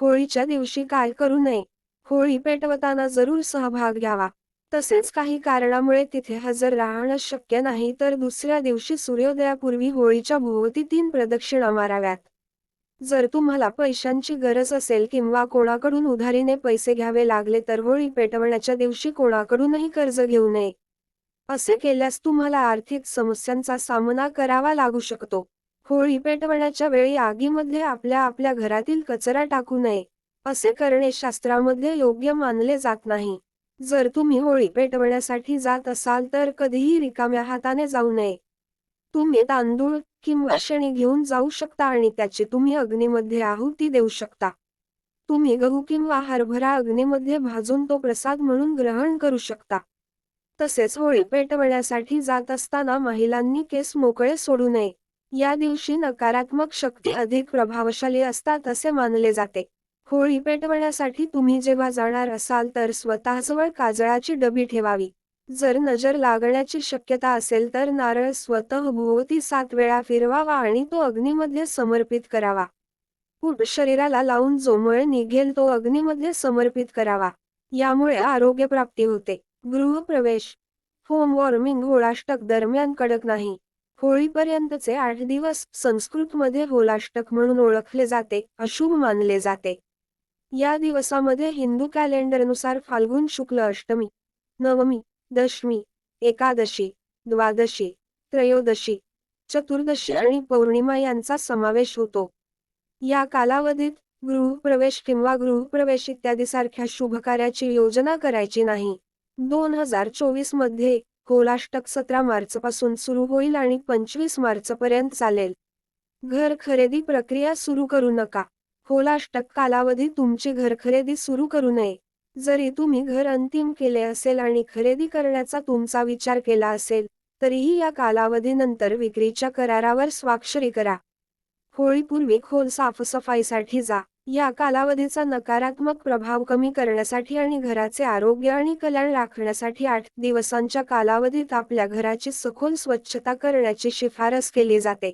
होळीच्या दिवशी काय करू नये. होळी पेटवताना जरूर सहभाग घ्यावा. तसेच काही कारणामुळे तिथे हजर राहणं शक्य नाही तर दुसऱ्या दिवशी सूर्योदयापूर्वी होळीच्या भोवती तीन प्रदक्षिणा माराव्यात. जर तुम्हाला पैशांची गरज असेल किंवा कोणाकडून उधारीने पैसे घ्यावे लागले तर होळी पेटवण्याच्या दिवशी कोणाकडूनही कर्ज घेऊ नये. असे केल्यास तुम्हाला आर्थिक समस्यांचा सामना करावा लागू शकतो. होळी पेटवण्याच्या वेळी आगीमध्ये आपल्या आपल्या घरातील कचरा टाकू नये असे करणे शास्त्रामध्ये योग्य मानले जात नाही. जर तुम्ही होळी पेटवण्यासाठी जात असाल तर कधीही रिकाम्या हाताने जाऊ नये. तुम्ही तांदूळ किंवा शणी घेऊन जाऊ शकता आणि त्याची तुम्ही अग्नीमध्ये आहुती देऊ शकता. तुम्ही गहू किंवा हरभरा अग्नीमध्ये भाजून तो प्रसाद म्हणून ग्रहण करू शकता. तसेच होळी पेटवण्यासाठी जात असताना महिलांनी केस मोकळे सोडू नये. या दिवशी नकारात्मक शक्ती अधिक प्रभावशाली असतात असे मानले जाते. होळी पेटवण्यासाठी तुम्ही जेव्हा जाणार असाल तर स्वतःजवळ काजळाची डबी ठेवावी. जर नजर लागण्याची शक्यता असेल तर नारळ स्वतः भोवती सात वेळा फिरवावा आणि तो अग्नीमध्ये समर्पित करावा. पूट शरीराला लावून जो मळ निघेल तो अग्नीमध्ये समर्पित करावा. यामुळे आरोग्य प्राप्ती होते. गृहप्रवेश होम वॉर्मिंग होळाष्टक दरम्यान कडक नाही. होळीपर्यंतचे आठ दिवस संस्कृतमध्ये होलाष्टक म्हणून ओळखले जाते अशुभ मानले जाते. या दिवसामध्ये हिंदू कॅलेंडरनुसार फाल्गुन शुक्ल अष्टमी नवमी दशमी एकादशी द्वादशी त्रयोदशी चतुर्दशी आणि पौर्णिमा यांचा समावेश होतो. या कालावधीत गृहप्रवेश किंवा गृहप्रवेश इत्यादी सारख्या शुभकार्याची योजना करायची नाही. दोन हजार चोवीसमध्ये होलाष्टक सतरा मार्चपासून सुरू होईल आणि पंचवीस मार्चपर्यंत चालेल. घर खरेदी प्रक्रिया सुरू करू नका. होलाष्टक कालावधी तुमची घर खरेदी सुरू करू नये. जरी तुम्ही घर अंतिम केले असेल आणि खरेदी करण्याचा तुमचा विचार केला असेल तरीही या कालावधीनंतर विक्रीच्या करारावर स्वाक्षरी करा. होळीपूर्वी खोल साफसफाईसाठी जा. या कालावधीचा नकारात्मक प्रभाव कमी करण्यासाठी आणि घराचे आरोग्य आणि कल्याण राखण्यासाठी आठ दिवसांच्या कालावधीत आपल्या घराची सखोल स्वच्छता करण्याची शिफारस केली जाते.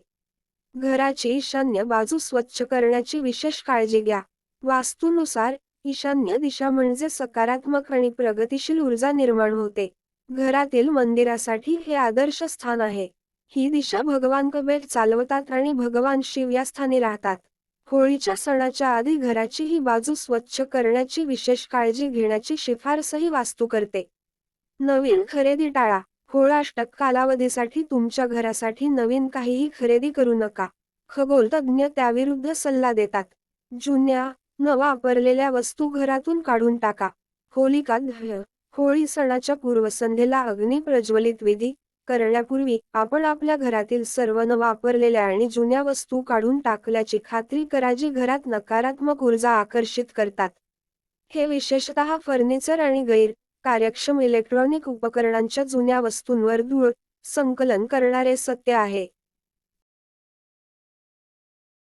घराची ईशान्य बाजू स्वच्छ करण्याची विशेष काळजी घ्या. वास्तूनुसार ईशान्य दिशा म्हणजे सकारात्मक आणि प्रगतिशील ऊर्जा निर्माण होते. घरातील मंदिरासाठी हे आदर्श स्थान आहे. ही दिशा भगवान कबेर चालवतात आणि भगवान शिव या स्थानी राहतात. होळीच्या सणाच्या आधी घराची ही बाजू स्वच्छ करण्याची विशेष काळजी घेण्याची शिफारसही वास्तू करते. नवीन खरेदी टाळा. होळाष्टक कालावधीसाठी तुमच्या घरासाठी नवीन काहीही खरेदी करू नका. खगोलतज्ञ त्याविरुद्ध सल्ला देतात. जुन्या न वापरलेल्या वस्तू घरातून काढून टाका. होलिका होळी सणाच्या पूर्वसंध्येला अग्नी प्रज्वलित विधी. करण्यापूर्वी आपण आपल्या घरातील सर्व न वापरलेल्या आणि जुन्या वस्तू काढून टाकल्याची खात्री करा जी घरात नकारात्मक ऊर्जा आकर्षित करतात. हे विशेषतः फर्निचर आणि गैर कार्यक्षम इलेक्ट्रॉनिक उपकरणांच्या जुन्या वस्तूंवर धूळ संकलन करणारे सत्य आहे.